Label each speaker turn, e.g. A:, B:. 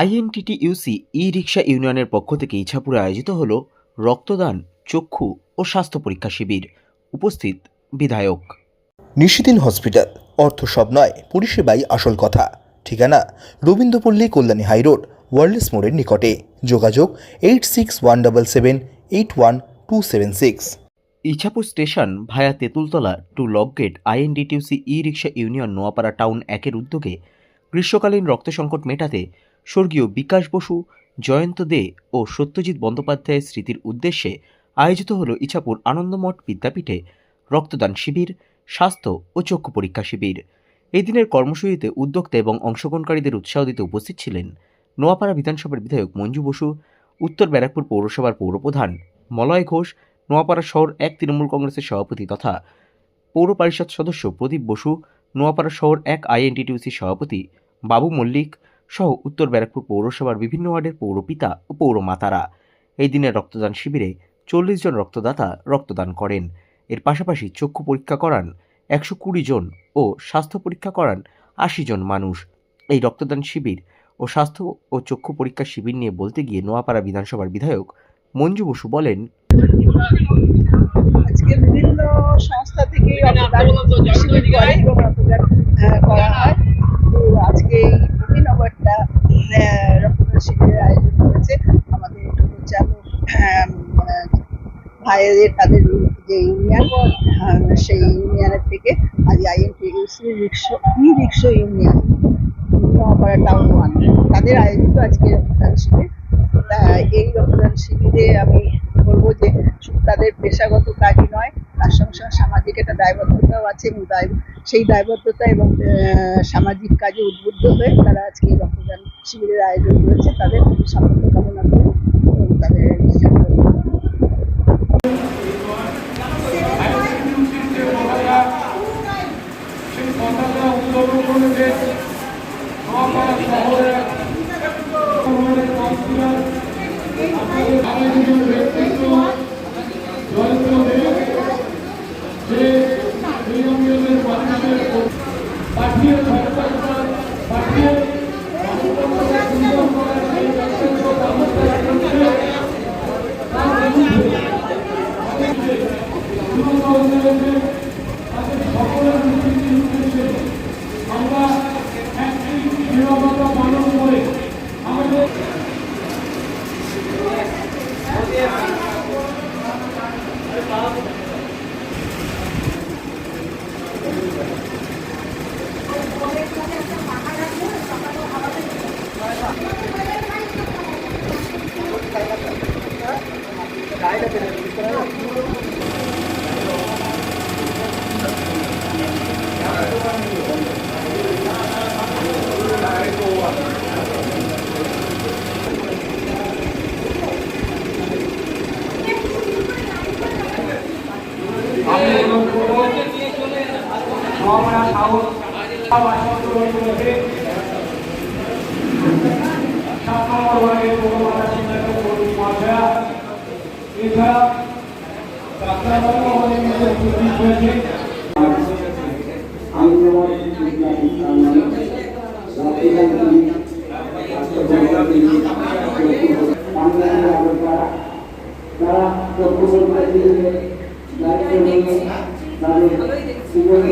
A: INTTUC ই রিক্সা ইউনিয়নের পক্ষ থেকে ইছাপুরে আয়োজিত হল রক্তদান চক্ষু ও স্বাস্থ্য পরীক্ষা শিবির। উপস্থিত বিধায়ক।
B: নিশিদিন হসপিটাল অর্থ সব নয় পরিষেবাই আসল কথা। ঠিকানা রবীন্দ্রপল্লী কল্যাণী হাইরোড ওয়ার্ল্ডস মোড়ের নিকটে। যোগাযোগ eight six one double seven eight one two seven six
A: Ichhapur station via Tentultala to lock gate INTUC e rickshaw union Noapara town একের উদ্যোগে গ্রীষ্মকালীন রক্ত সংকট মেটাতে স্বর্গীয় বিকাশ বসু, জয়ন্ত দে ও সত্যজিৎ বন্দ্যোপাধ্যায়ের স্মৃতির উদ্দেশ্যে আয়োজিত হল ইছাপুর আনন্দমঠ বিদ্যাপীঠে রক্তদান শিবির, স্বাস্থ্য ও চক্ষু পরীক্ষা শিবির। এই দিনের কর্মসূচিতে উদ্যোক্তা এবং অংশগ্রহণকারীদের উৎসাহ দিতে উপস্থিত ছিলেন নোয়াপাড়া বিধানসভার বিধায়ক মঞ্জু বসু, উত্তর ব্যারাকপুর পৌরসভার পৌরপ্রধান মলয় ঘোষ, নোয়াপাড়া শহর এক তৃণমূল কংগ্রেসের সভাপতি তথা পৌর পরিষদ সদস্য প্রদীপ বসু, নোয়াপাড়া শহর এক আইএনটিটিউসির সভাপতি বাবু মল্লিক সহ উত্তর ব্যারাকপুর পৌরসভার বিভিন্ন ওয়ার্ডের পৌরপিতা ও পৌরমাতারা। এই দিনের রক্তদান শিবিরে চল্লিশ জন রক্তদাতা রক্তদান করেন। এর পাশাপাশি চক্ষু পরীক্ষা করান একশো কুড়ি জন ও স্বাস্থ্য পরীক্ষা করান আশি জন মানুষ। এই রক্তদান শিবির ও স্বাস্থ্য ও চক্ষু পরীক্ষা শিবির নিয়ে বলতে গিয়ে নোয়াপাড়া বিধানসভার বিধায়ক মঞ্জু বসু বলেন
C: বিভিন্ন সংস্থা থেকে তো আজকে এই অভিনবটা রক্তদান শিবিরের করেছে আমাদের চালক আহ, আহ, ভাইয়েদের তাদের যে ইউনিয়ন সেই ইউনিয়নের থেকে আজ INTUC rickshaw e rickshaw union Noapara town one. তাদের আয়োজিত আজকে রক্তদান শিবির। এই রক্তদান শিবিরে আমি বলব যে তাদের পেশাগত কাজই নয়, তার সঙ্গে সঙ্গে সামাজিক একটা দায়বদ্ধতাও আছে এবং দায় সেই দায়বদ্ধতা এবং সামাজিক কাজে উদ্বুদ্ধ হয়ে তারা আজকে রক্তদান শিবিরের আয়োজন করেছে, তাদের সাফল্য কামনা করি তাদের
D: সাত নম্বর ওয়ার্ডের পৌরমাতা সিদ্ধান্ত কর্মী মহাশয়া এছাড়া ডাক্তারবাবু আমাদের মধ্যে উপস্থিত হয়েছে
E: তারা চক্রবর্তী দিয়েছে দায়িত্ব নিয়ে তাদের জীবনে